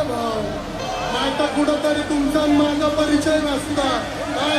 काय भाऊ आता कुठंतरी तुमचा माझा परिचय नसता काय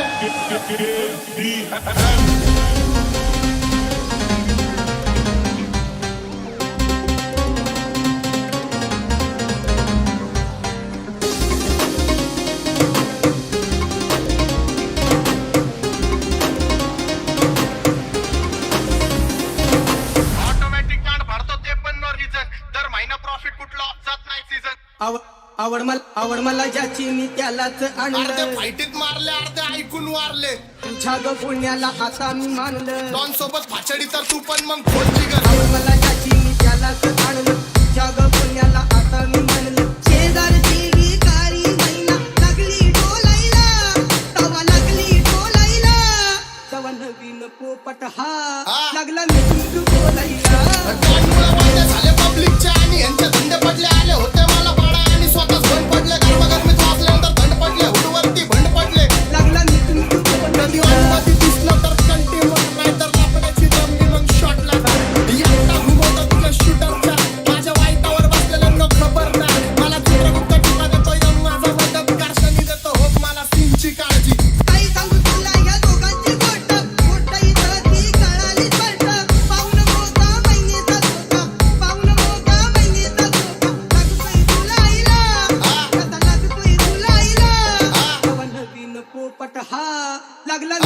आवड मला आवड मला ज्याची मी त्यालाच आणलं. फायटीत मारले अर्धे ऐकून वारले. तुझ्या ग पुण्याला आता मी मानलं. दोन सोबत भाचडी तर तू पण मग फोडची गर आवड मला ज्याची मी त्यालाच आणलं. तुझ्या ग पुण्याला आता मी मानलं. शेजार लागली तवा लागली तवा पोपट हा हा. लागला मी बोलायला लागला.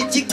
перейти к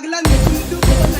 Paglan, you